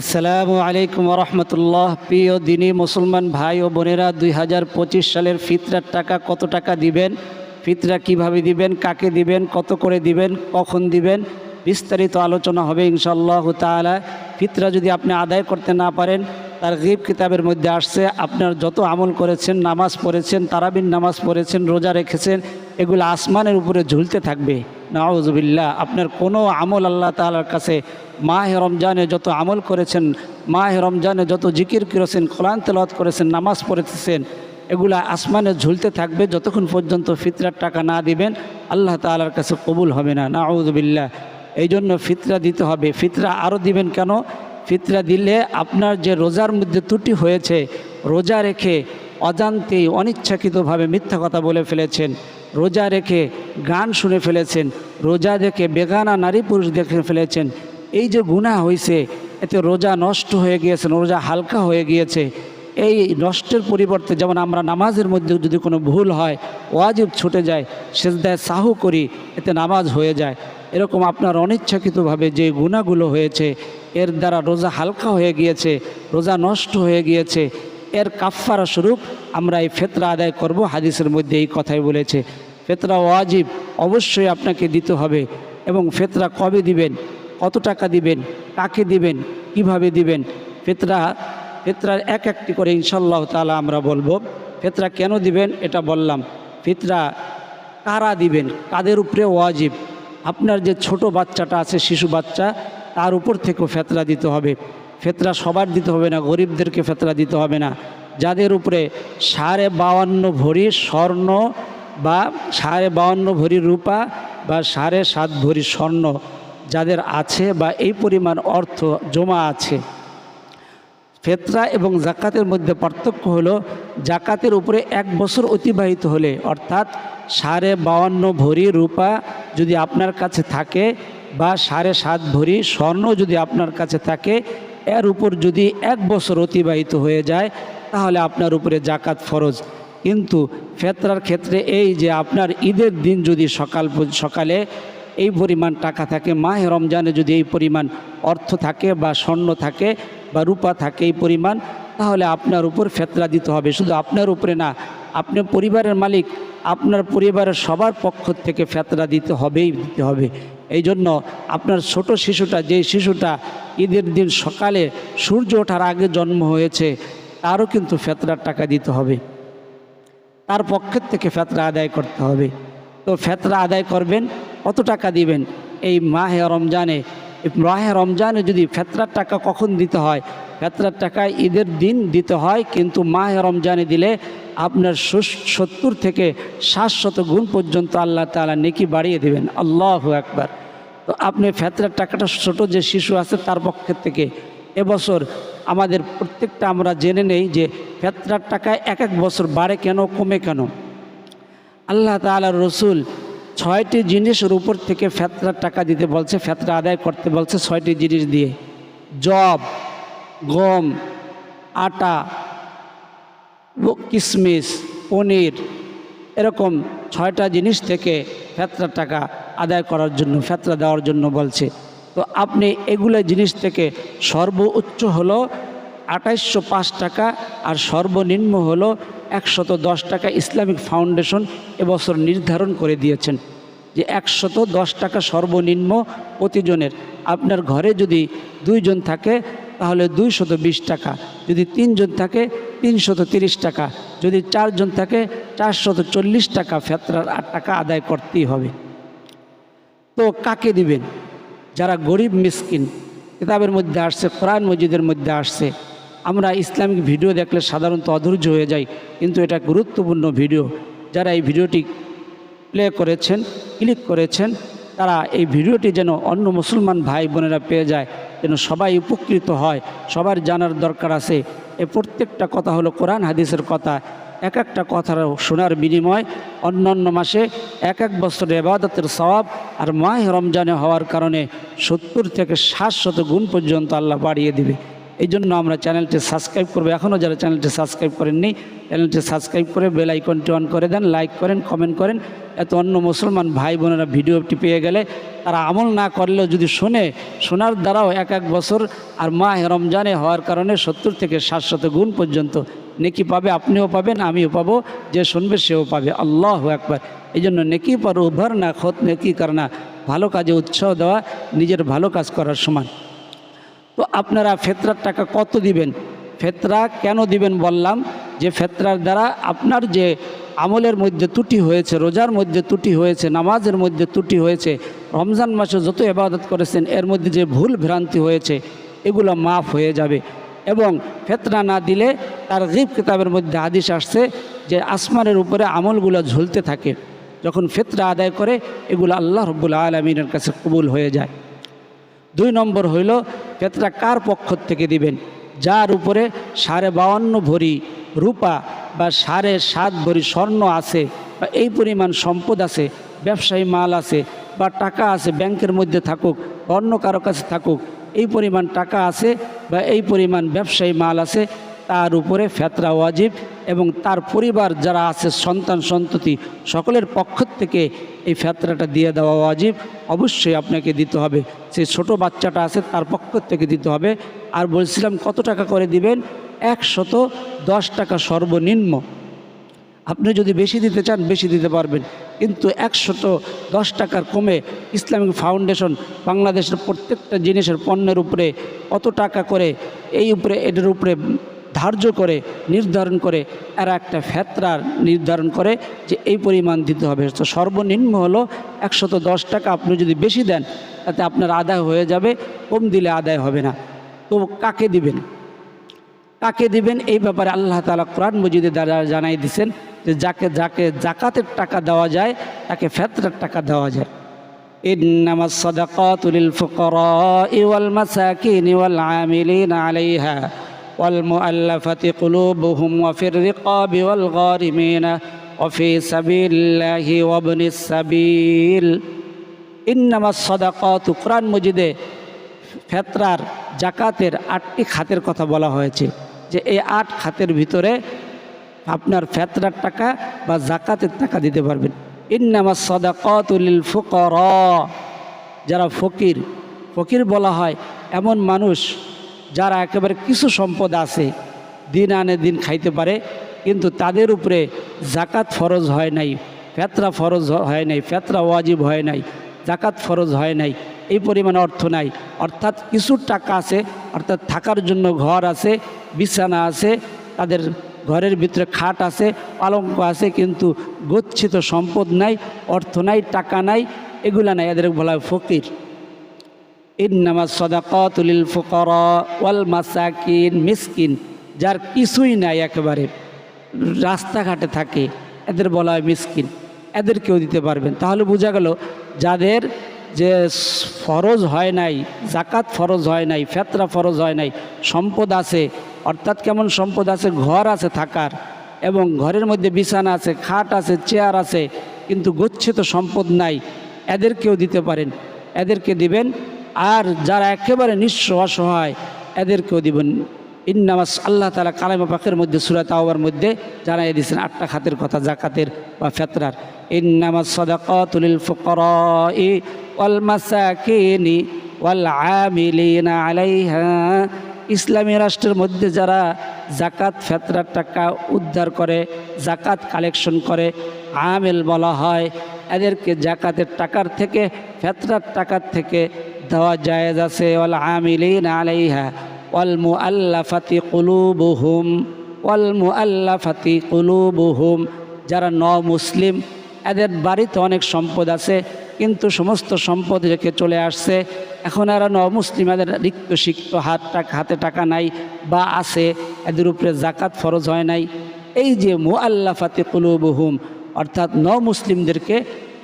আসসালামু আলাইকুম রহমতুল্লাহ। প্রিয় দিনী মুসলমান ভাই ও বোনেরা, দুই হাজার পঁচিশ সালের ফিতরার টাকা কত টাকা দিবেন? ফিতরা কীভাবে দিবেন? কাকে দিবেন? কত করে দিবেন? কখন দিবেন? বিস্তারিত আলোচনা হবে ইনশাল্লাহ তাআলা। ফিতরা যদি আপনি আদায় করতে না পারেন, তার গিব কিতাবের মধ্যে আসছে, আপনার যত আমল করেছেন, নামাজ পড়েছেন তারাবিন নামাজ পড়েছেন, রোজা রেখেছেন এগুলো আসমানের উপরে ঝুলতে থাকবে। নাউজবিল্লা আপনার কোনো আমল আল্লাহ তাআলার কাছে মাহ রমজানে যত আমল করেছেন, মাহ রমজানে যত জিকির করেছেন, কোরআন তেলাওয়াত করেছেন, নামাজ পড়েছেন, এগুলা আসমানে ঝুলতে থাকবে যতক্ষণ পর্যন্ত ফিতরার টাকা না দিবেন, আল্লাহ তাআলার কাছে কবুল হবে না। নাউজবিল্লা এই জন্য ফিতরা দিতে হবে। ফিতরা আরও দিবেন কেন? ফিতরা দিলে আপনার যে রোজার মধ্যে ত্রুটি হয়েছে, রোজা রেখে অজান্তেই অনিচ্ছাকৃতভাবে মিথ্যা কথা বলে ফেলেছেন। রোজা রেখে গান শুনে ফেলেছেন, রোজা দেখে বেগানা নারী পুরুষ দেখে ফেলেছেন। এই যে গুনাহ হয়েছে এতে রোজা নষ্ট হয়ে গিয়েছে, রোজা হালকা হয়ে গিয়েছে। এই নষ্টের পরিবর্তে যেমন আমরা নামাজের মধ্যে যদি কোনো ভুল হয়, ওয়াজিব ছুটে যায়, সেজদায় সাহু করি, এতে নামাজ হয়ে যায়। এরকম আপনার অনিচ্ছাকৃতভাবে যে গুণাগুলো হয়েছে, এর দ্বারা রোজা হালকা হয়ে গিয়েছে, রোজা নষ্ট হয়ে গিয়েছে এর কাফফারা স্বরূপ আমরা এই ফেতরা আদায় করব। হাদিসের মধ্যে এই কথাই বলেছে, ফেতরা ওয়াজিব অবশ্যই আপনাকে দিতে হবে এবং ফেতরা কবে দিবেন, কত টাকা দিবেন, কাকে দিবেন, কীভাবে দিবেন, ফেতরা, ফেতরার এক একটি করে ইনশাল্লাহ তালা আমরা বলব, ফেতরা কেন দিবেন এটা বললাম, ফিতরা কারা দিবেন, কাদের উপরে ওয়াজিব, আপনার যে ছোট বাচ্চাটা আছে, শিশু বাচ্চা, তার উপর থেকেও ফেতরা দিতে হবে। ফেতরা সবার দিতে হবে না, গরিবদেরকে ফেতরা দিতে হবে না। যাদের উপরে সাড়ে বাউান্ন ভরি স্বর্ণ বা সাড়ে বাউান্ন ভরি রূপা বা সাড়ে সাত ভরি স্বর্ণ যাদের আছে বা এই পরিমাণ অর্থ জমা আছে, ফেতরা এবং জাকাতের মধ্যে পার্থক্য হলো জাকাতের উপরে এক বছর অতিবাহিত হলে, অর্থাৎ সাড়ে বাউান্ন ভরি রূপা যদি আপনার কাছে থাকে বা সাড়ে সাত ভরি স্বর্ণ যদি আপনার কাছে থাকে এর উপর যদি এক বছর অতিবাহিত হয়ে যায়, তাহলে আপনার উপরে জাকাত ফরজ। কিন্তু ফেতরার ক্ষেত্রে এই যে আপনার ঈদের দিন যদি সকাল সকালে এই পরিমাণ টাকা থাকে, মাহে রমজানে যদি এই পরিমাণ অর্থ থাকে বা স্বর্ণ থাকে বা রূপা থাকে এই পরিমাণ, তাহলে আপনার উপর ফেতরা দিতে হবে। শুধু আপনার উপরে না আপনি পরিবারের মালিক, আপনার পরিবারের সবার পক্ষ থেকে ফেতরা দিতে হবেই, দিতে হবে। এই জন্য আপনার ছোট শিশুটা, যে শিশুটা ঈদের দিন সকালে সূর্য ওঠার আগে জন্ম হয়েছে, তারও কিন্তু ফেতরার টাকা দিতে হবে। তার পক্ষের থেকে ফেতরা আদায় করতে হবে। তো ফেতরা আদায় করবেন, কত টাকা দিবেন? এই মাহে রমজানে মাহে রমজানে যদি ফেতরার টাকা কখন দিতে হয়? ফেতরার টাকা ঈদের দিন দিতে হয়, কিন্তু মাহে রমজানে দিলে আপনার সত্তর থেকে সাতশত গুণ পর্যন্ত আল্লাহ তাআলা নেকি বাড়িয়ে দেবেন। আল্লাহ একবার তো আপনি ফেতরার টাকাটা ছোট যে শিশু আছে তার পক্ষের থেকে এবছর আমাদের প্রত্যেকটা আমরা জেনে নেই যে ফেতরার টাকায় এক এক বছর বাড়ে কেন, কমে কেন। আল্লাহ তাআলার রসুল ছয়টি জিনিসের উপর থেকে ফেতরার টাকা দিতে বলছে, ফেতরা আদায় করতে বলছে ছয়টি জিনিস দিয়ে। জব গম, আটা কিশমিশ পনির, এরকম ছয়টা জিনিস থেকে ফেতরার টাকা আদায় করার জন্য, ফেতরা দেওয়ার জন্য বলছে। তো আপনি এগুলো জিনিস থেকে সর্বোচ্চ হলো আঠাইশশো পাঁচ টাকা আর সর্বনিম্ন হলো একশত দশ টাকা ইসলামিক ফাউন্ডেশন এবছর নির্ধারণ করে দিয়েছেন যে একশত দশ টাকা সর্বনিম্ন প্রতিজনের। আপনার ঘরে যদি দুইজন থাকে তাহলে দুইশত বিশ টাকা। যদি তিনজন থাকে, তিনশত তিরিশ টাকা। যদি চারজন থাকে, চারশত চল্লিশ টাকা ফেতরার আট টাকা আদায় করতেই হবে। তো কাকে দিবেন? যারা গরিব মিসকিন, কিতাবের মধ্যে আসছে, কোরআন মসজিদের মধ্যে আসছে। আমরা ইসলামিক ভিডিও দেখলে সাধারণত অধৈর্য হয়ে যাই, কিন্তু এটা গুরুত্বপূর্ণ ভিডিও। যারা এই ভিডিওটি প্লে করেছেন, ক্লিক করেছেন তারা এই ভিডিওটি যেন অন্য মুসলমান ভাই বোনেরা পেয়ে যায়, যেন সবাই উপকৃত হয়, সবার জানার দরকার আছে। এ প্রত্যেকটা কথা হলো কোরআন হাদিসের কথা, এক একটা কথার শোনার বিনিময়, অন্য অন্য মাসে এক এক বছরের এবাদতের সওয়াব আর মাহ রমজানে হওয়ার কারণে সত্তর থেকে ষাট শত গুণ পর্যন্ত আল্লাহ বাড়িয়ে দিবে। এই জন্য আমরা চ্যানেলটি সাবস্ক্রাইব করব। এখনও যারা চ্যানেলটি সাবস্ক্রাইব করেননি, চ্যানেলটি সাবস্ক্রাইব করে বেল আইকনটি অন করে দেন, লাইক করেন, কমেন্ট করেন। এত অন্য মুসলমান ভাই বোনেরা ভিডিওটি পেয়ে গেলে তারা আমল না করলেও যদি শোনে, শোনার দ্বারাও এক এক বছর আর মাহ রমজানে হওয়ার কারণে সত্তর থেকে সাতশত গুণ পর্যন্ত নেকি পাবে, আপনিও পাবেন, আমিও পাবো, যে শুনবে সেও পাবে। আল্লাহ একবার এই জন্য নেকি পর উভর না খত নেকি করনা ভালো কাজে উৎসাহ দেওয়া, নিজের ভালো কাজ করার সমান। তো আপনারা ফেতরার টাকা কত দিবেন? ফেতরা কেন দিবেন বললাম? যে ফেতরার দ্বারা আপনার যে আমলের মধ্যে ত্রুটি হয়েছে, রোজার মধ্যে ত্রুটি হয়েছে, নামাজের মধ্যে ত্রুটি হয়েছে, রমজান মাসে যত এবাদত করেছেন, এর মধ্যে যে ভুল ভ্রান্তি হয়েছে, এগুলো মাফ হয়ে যাবে। এবং ফেতরা না দিলে তার গিব কিতাবের মধ্যে হাদিস আসছে যে আসমানের উপরে আমলগুলো ঝুলতে থাকে। যখন ফেতরা আদায় করে, এগুলো আল্লাহ রব্বুল আলমিনের কাছে কবুল হয়ে যায়। দুই নম্বর হইল ফেতরা কার পক্ষ থেকে দিবেন? যার উপরে সাড়ে বাউন্ন ভরি রূপা বা সাড়ে সাত ভরি স্বর্ণ আছে বা এই পরিমাণ সম্পদ আছে, ব্যবসায়ী মাল আছে বা টাকা আছে, ব্যাংকের মধ্যে থাকুক, অন্য কারও কাছে থাকুক, এই পরিমাণ টাকা আছে বা এই পরিমাণ ব্যবসায়ী মাল আছে তার উপরে ফেতরা ওয়াজিব এবং তার পরিবার যারা আছে, সন্তান, সন্ততি, সকলের পক্ষ থেকে এই ফেতরাটা দিয়ে দেওয়া ওয়াজিব অবশ্যই আপনাকে দিতে হবে। সেই ছোট বাচ্চাটা আছে তার পক্ষ থেকে দিতে হবে। আর বলছিলাম কত টাকা করে দিবেন? একশত দশ টাকা সর্বনিম্ন। আপনি যদি বেশি দিতে চান, বেশি দিতে পারবেন। কিন্তু একশত দশ টাকার কমে ইসলামিক ফাউন্ডেশন বাংলাদেশের প্রত্যেকটা জিনিসের পণ্যের উপরে কত টাকা করে, এই উপরে, এটার উপরে ধার্য করে নির্ধারণ করে এরা একটা ফেতরার নির্ধারণ করে যে এই পরিমাণ দিতে হবে তো সর্বনিম্ন হলো একশত দশ টাকা আপনি যদি বেশি দেন তাতে আপনার আদায় হয়ে যাবে কম দিলে আদায় হবে না তো কাকে দিবেন কাকে দিবেন এই ব্যাপারে আল্লাহ তালা কোরআন মজিদে দ্বারা জানাই দিছেন যে যাকে যাকে জাকাতের টাকা দেওয়া যায় তাকে ফেতরার টাকা দেওয়া যায় إنما الصدقات للفقراء والمساكين والعاملين عليها والمؤلفة قلوبهم وفي الرقاب والغارمين وفي سبيل الله وابن السبيل إنما الصدقات قرآن مجده ফেতরার জাকাতের আটটি খাতের কথা বলা হয়েছে যে এই আট খাতের ভিতরে আপনার ফেতরার টাকা বা জাকাতের টাকা দিতে পারবেন ইন্নামা সদাকতুলিল ফুকর যারা ফকির ফকির বলা হয় এমন মানুষ যারা একেবারে কিছু সম্পদ আছে, দিন আনে দিন খাইতে পারে, কিন্তু তাদের উপরে জাকাত ফরজ হয় নাই, ফেতরা ফরজ হয় নাই, ফেতরা ওয়াজিব হয় নাই জাকাত ফরজ হয় নাই, এই পরিমাণ অর্থ নাই। অর্থাৎ কিছু টাকা আছে, অর্থাৎ থাকার জন্য ঘর আছে, বিছানা আছে, তাদের ঘরের ভিতরে খাট আছে পালঙ্ক আছে, কিন্তু গচ্ছিত সম্পদ নাই, অর্থ নাই, টাকা নাই, এগুলা নাই, এদের বলা হয় ফকির। ইন্নামা সদাকতুলিল ফকর ওয়াল মাসাকিন, মিসকিন, যার কিছুই নাই একেবারে, রাস্তাঘাটে থাকে, এদের বলা হয় মিসকিন এদেরকেও দিতে পারবেন। তাহলে বোঝা গেল, যাদের যে ফরজ হয় নাই জাকাত ফরজ হয় নাই, ফেতরা ফরজ হয় নাই, সম্পদ আছে, অর্থাৎ কেমন সম্পদ আছে? ঘর আছে থাকার, এবং ঘরের মধ্যে বিছানা আছে, খাট আছে, চেয়ার আছে, কিন্তু গচ্ছিত সম্পদ নাই এদেরকেও দিতে পারেন। এদেরকে দিবেন আর যারা একেবারে নিঃস্ব অসহায়, এদেরকেও দিবেন। ইন্নামাস আল্লাহ তালা কালামা পাকের মধ্যে সুরাত আওয়ার মধ্যে জানাই দিয়েছেন, আটটা খাতের কথা, জাকাতের বা ফেতরার। ইন্নামাস সদাকাতুলিল ফুকরাই ওয়াল ইসলামী রাষ্ট্রের মধ্যে যারা জাকাত, ফেতরার টাকা উদ্ধার করে, জাকাত কালেকশন করে, আমেল বলা হয়, এদেরকে জাকাতের টাকার থেকে, ফেতরার টাকার থেকে দেওয়া জায়েজ আছে, ওয়াল আমিলিন আলাইহা, ওয়াল মুআল্লাফাতি কুলুবুহুম, ওয়াল মুআল্লাফাতি কুলুবুহুম। যারা ন মুসলিম এদের বাড়িতে অনেক সম্পদ আছে, কিন্তু সমস্ত সম্পদ রেখে চলে আসছে। এখন ন মুসলিম এদের রিক্ত সিক্ত হাত টাকা, হাতে টাকা নাই বা আছে, এদের উপরে জাকাত ফরজ হয় নাই। এই যে মু মুআল্লাফাতি কুলুবুহুম, অর্থাৎ ন মুসলিমদেরকে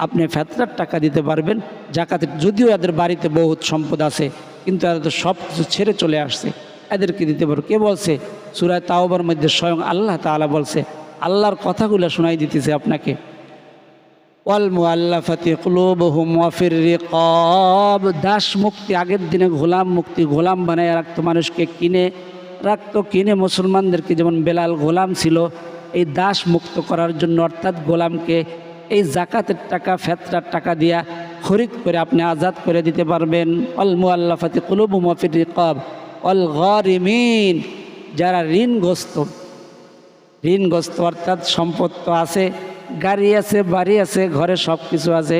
আপনি ফেতরার টাকা দিতে পারবেন জাকাতের যদিও এদের বাড়িতে বহুত সম্পদ আছে, কিন্তু এরা তো সব কিছু ছেড়ে চলে আসছে। এদেরকে দিতে পারো। কে বলছে? সুরায় তাওবার মধ্যে স্বয়ং আল্লাহ তাআলা বলছে, আল্লাহর কথাগুলো শোনাই দিতেছে আপনাকে। দাস মুক্তি, আগের দিনে গোলাম মুক্তি, গোলাম বানায় রাখতো মানুষকে, কিনে রাখতো, কিনে মুসলমানদেরকে, যেমন বেলাল গোলাম ছিল, এই দাস মুক্ত করার জন্য অর্থাৎ গোলামকে এই জাকাতের টাকা, ফেতরার টাকা দিয়া খরিদ করে আপনি আজাদ করে দিতে পারবেন। অল মুআল্লাফাতি কুলুবুহুম ওয়া ফির রিকাব। অল গরিমিন, যারা ঋণগ্রস্ত ঋণগ্রস্ত অর্থাৎ সম্পদ তো আছে, গাড়ি আছে, বাড়ি আছে, ঘরে সব কিছু আছে,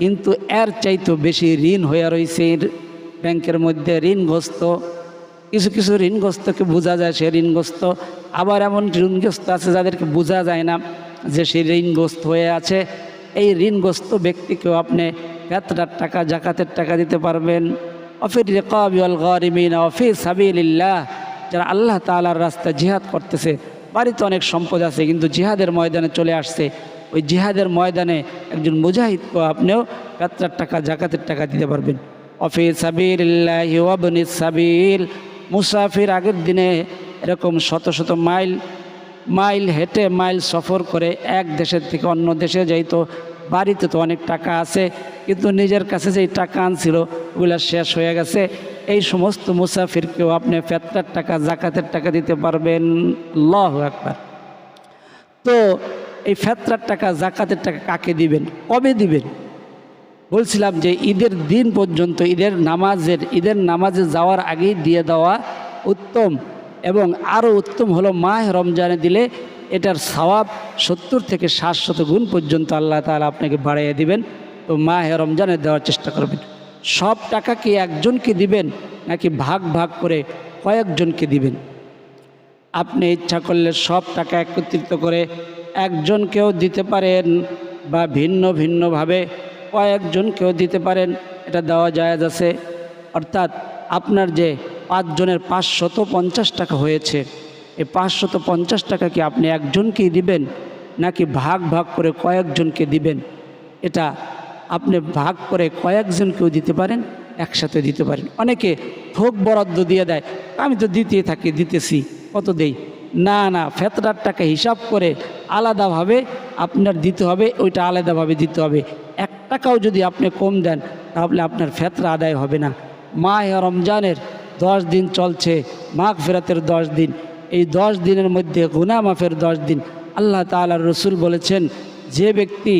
কিন্তু এর চাইতো বেশি ঋণ হয়ে রয়েছে ব্যাংকের মধ্যে ঋণগ্রস্ত। কিছু কিছু ঋণগ্রস্তকে বোঝা যায় সে ঋণগ্রস্ত, আবার এমন ঋণগ্রস্ত আছে যাদেরকে বোঝা যায় না। যে সে ঋণগ্রস্ত হয়ে আছে, এই ঋণগ্রস্ত ব্যক্তিকেও আপনি ফেতরার টাকা, জাকাতের টাকা দিতে পারবেন। অফির রেকাবিউল গরিমিন অফি সাবিল্লাহ যারা আল্লাহ তালার রাস্তায় জিহাদ করতেছে, বাড়িতে অনেক সম্পদ আছে, কিন্তু জিহাদের ময়দানে চলে আসছে। ওই জিহাদের ময়দানে একজন মুজাহিদকে আপনিও ফেতরার টাকা, জাকাতের টাকা দিতে পারবেন। অফি সাবিল্লাহি সাবিল। মুসাফির আগের দিনে এরকম শত শত মাইল মাইল হেঁটে মাইল সফর করে এক দেশের থেকে অন্য দেশে যাইতো বাড়িতে তো অনেক টাকা আছে, কিন্তু নিজের কাছে যেই টাকা আনছিল ওগুলো শেষ হয়ে গেছে। এই সমস্ত মুসাফিরকেও আপনি ফেতরার টাকা, জাকাতের টাকা দিতে পারবেন। লহ একবার তো এই ফেতরার টাকা, জাকাতের টাকা কাকে দিবেন? কবে দিবেন? বলছিলাম যে ঈদের দিন পর্যন্ত, ঈদের নামাজের, ঈদের নামাজে যাওয়ার আগেই দিয়ে দেওয়া উত্তম। এবং আরও উত্তম হলো মাহ রমজানে দিলে এটার সওয়াব সত্তর থেকে ষাট শত গুণ পর্যন্ত আল্লাহ তালা আপনাকে বাড়িয়ে দিবেন তো মাহ রমজানে দেওয়ার চেষ্টা করবেন। সব টাকা কি একজনকে দিবেন নাকি ভাগ ভাগ করে কয়েকজনকে দিবেন? আপনি ইচ্ছা করলে সব টাকা একত্রিত করে একজনকেও দিতে পারেন বা ভিন্ন ভিন্নভাবে কয়েকজনকেও দিতে পারেন, এটা দেওয়া যায় আছে। অর্থাৎ আপনার যে পাঁচজনের পাঁচশত পঞ্চাশ টাকা হয়েছে। এই পাঁচশত পঞ্চাশ টাকা কি আপনি একজনকেই দিবেন, নাকি ভাগ ভাগ করে কয়েকজনকে দিবেন? এটা আপনি ভাগ করে কয়েকজনকেও দিতে পারেন, একসাথে দিতে পারেন। অনেকে থোক বরাদ্দ দিয়ে দেয়, আমি তো দিতেই থাকি, দিতেছি, কত দেই? না না, ফেতরার টাকা হিসাব করে আলাদাভাবে আপনার দিতে হবে, ওইটা আলাদাভাবে দিতে হবে। এক টাকাও যদি আপনি কম দেন, তাহলে আপনার ফেতরা আদায় হবে না। মা রমজানের দশ দিন চলছে মাঘ ফেরাতের দশ দিন। এই দশ দিনের মধ্যে গুনা মাফের দশ দিন। আল্লাহ তালার রসুল বলেছেন, যে ব্যক্তি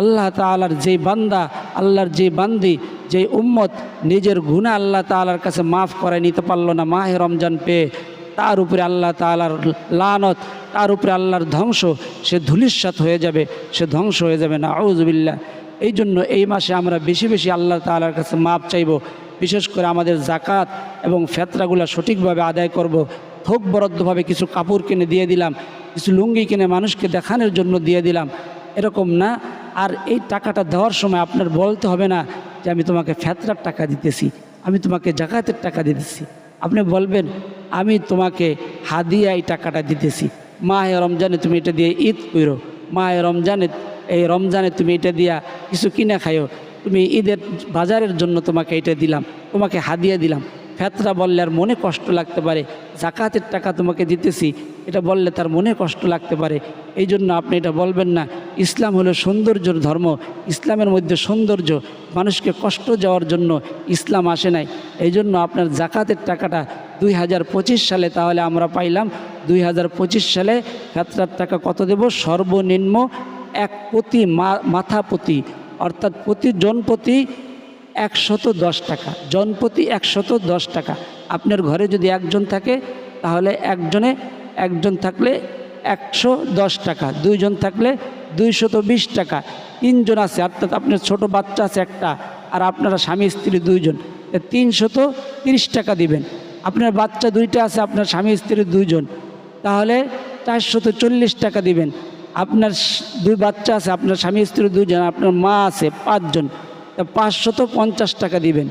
আল্লাহ তালার যেই বান্দা, আল্লাহর যে বান্দি যে উম্মত, নিজের গুণা আল্লাহ তালার কাছে মাফ করে নিতে পারল না মাহে রমজান পেয়ে, তার উপরে আল্লাহ তালার লানত, তার উপরে আল্লাহর ধ্বংস, সে ধুলিস্বাত হয়ে যাবে, সে ধ্বংস হয়ে যাবে। না আউজবিল্লা এই জন্য এই মাসে আমরা বেশি বেশি আল্লাহ তালার কাছে মাপ চাইব। বিশেষ করে আমাদের জাকাত এবং ফেতরাগুলো সঠিকভাবে আদায় করব। থোক বরাদ্দভাবে কিছু কাপড় কিনে দিয়ে দিলাম, কিছু লুঙ্গি কিনে মানুষকে দেখানোর জন্য দিয়ে দিলাম, এরকম না। আর এই টাকাটা দেওয়ার সময় আপনার বলতে হবে না যে আমি তোমাকে ফেতরার টাকা দিতেছি, আমি তোমাকে জাকাতের টাকা দিতেছি। আপনি বলবেন, আমি তোমাকে হাদিয়া এই টাকাটা দিতেছি। মাহে রমজানে তুমি এটা দিয়ে ঈদ করো মাহে রমজানে, এই রমজানে তুমি এটা দিয়া কিছু কিনে খাইও। তুমি ঈদের বাজারের জন্য তোমাকে এটা দিলাম, তোমাকে হাদিয়া দিলাম। ফেতরা বললে আর মনে কষ্ট লাগতে পারে, জাকাতের টাকা তোমাকে দিতেছি, এটা বললে তার মনে কষ্ট লাগতে পারে। এই জন্য আপনি এটা বলবেন না, ইসলাম হলো সৌন্দর্যর ধর্ম, ইসলামের মধ্যে সৌন্দর্য, মানুষকে কষ্ট যাওয়ার জন্য ইসলাম আসে নাই। এই জন্য আপনার জাকাতের টাকাটা দুই হাজার পঁচিশ সালে তাহলে আমরা পাইলাম, দুই হাজার পঁচিশ সালে ফেতরার টাকা কত দেব? সর্বনিম্ন এক প্রতি মাথা প্রতি। অর্থাৎ প্রতি জন প্রতি একশত দশ টাকা, জনপ্রতি একশত দশ টাকা। আপনার ঘরে যদি একজন থাকে, তাহলে একজনে, একজন থাকলে একশো দশ টাকা, দুইজন থাকলে দুইশত বিশ টাকা। তিনজন আছে, অর্থাৎ আপনার ছোট বাচ্চা আছে একটা, আর আপনারা স্বামী, স্ত্রী দুইজন। তিনশত তিরিশ টাকা দিবেন। আপনার বাচ্চা দুইটা আছে, আপনার স্বামী, স্ত্রী দুইজন। তাহলে চারশত চল্লিশ টাকা দিবেন। আপনার দুই বাচ্চা আছে, আপনার স্বামী স্ত্রী দুজন আপনার মা আছে পাঁচজন। তা পাঁচশত পঞ্চাশ টাকা দিবেন।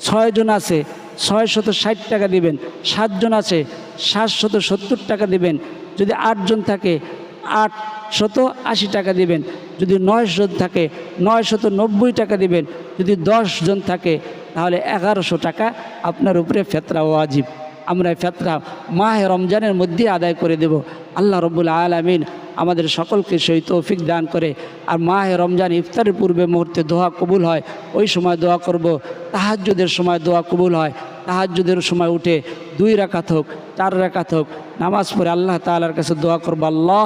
ছয়জন আছে, ছয়শত ষাট টাকা দিবেন। সাতজন আছে, সাতশত সত্তর টাকা দিবেন। যদি আটজন থাকে, আটশত আশি টাকা দিবেন। যদি নয়জন থাকে, নয়শত নব্বই টাকা দিবেন। যদি জন থাকে, তাহলে এগারোশো টাকা আপনার উপরে ফেতরা ওয়াজিব। আমরা ফেতরা মাহে রমজানের মধ্যে আদায় করে দেব। আল্লাহ রব্বুল আলমিন আমাদের সকলকে সেই তৌফিক দান করে। আর মাহে রমজান ইফতারের পূর্বে মুহূর্তে দোয়া কবুল হয়, ওই সময় দোয়া করব। তাহাজ্জুদের সময় দোয়া কবুল হয়। তাহাজ্জুদের সময় উঠে দুই রাকাত হোক, চার রাকাত হোক, নামাজ পড়ে আল্লাহ তালার কাছে দোয়া করব, আল্লাহ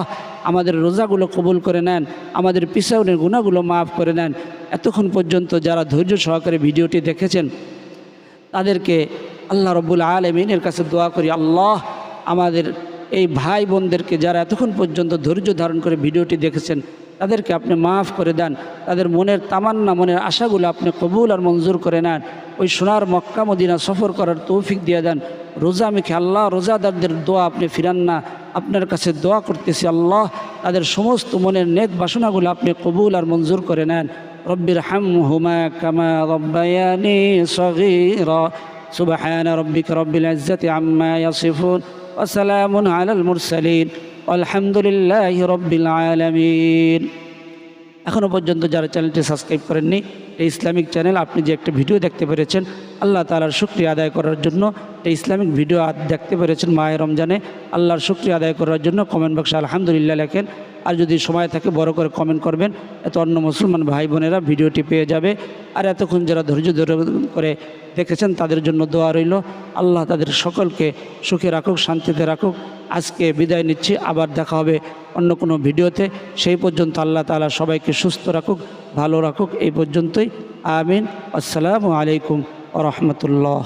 আমাদের রোজাগুলো কবুল করে নেন, আমাদের পিছনের গুণাগুলো মাফ করে নেন। এতক্ষণ পর্যন্ত যারা ধৈর্য সহকারে ভিডিওটি দেখেছেন, তাদেরকে আল্লাহ রব্বুল আলমিনের কাছে দোয়া করি, আল্লাহ আমাদের এই ভাই বোনদেরকে যারা এতক্ষণ পর্যন্ত ধৈর্য ধারণ করে ভিডিওটি দেখেছেন, তাদেরকে আপনি মাফ করে দেন। তাদের মনের তামান্না, মনের আশাগুলো আপনি কবুল আর মঞ্জুর করে নেন। ওই সোনার মক্কা মদিনা সফর করার তৌফিক দিয়ে দেন। রোজা মেখে আল্লাহ রোজাদারদের দোয়া আপনি ফিরান না। আপনার কাছে দোয়া করতেছি আল্লাহ, তাদের সমস্ত মনের নেক বাসনাগুলো আপনি কবুল আর মঞ্জুর করে নেন। রব্বির হাম হুমা কামা রব্বায়ানি সগির, সুবহান রব্বিক রব্বিল ইজ্জতি আম্মা ইয়াসিফুন। وسلام على المرسلين والحمد لله رب العالمين এখনও পর্যন্ত যারা চ্যানেলটি সাবস্ক্রাইব করেননি এই ইসলামিক চ্যানেল আপনি যে একটা ভিডিও দেখতে পেরেছেন আল্লাহ তালার শুক্রিয়া আদায় করার জন্য এই ইসলামিক ভিডিও আদ- দেখতে পেরেছেন মায়ের রমজানে আল্লাহর শুক্রিয়া আদায় করার জন্য কমেন্ট বক্সে আলহামদুলিল্লাহ লেখেন আর যদি সময় থাকে বড় করে কমেন্ট করবেন এত অন্য মুসলমান ভাই বোনেরা ভিডিওটি পেয়ে যাবে আর এতক্ষণ যারা ধৈর্য ধরে করে দেখেছেন, তাদের জন্য দোয়া রইল। আল্লাহ তাদের সকলকে সুখে রাখুক, শান্তিতে রাখুক। আজকে বিদায় নিচ্ছি, আবার দেখা হবে অন্য কোনো ভিডিওতে। সেই পর্যন্ত আল্লাহ তালা সবাইকে সুস্থ রাখুক, ভালো রাখুক, এই পর্যন্তই। আমিন। আসসালামু আলাইকুম রহমতুল্লাহ।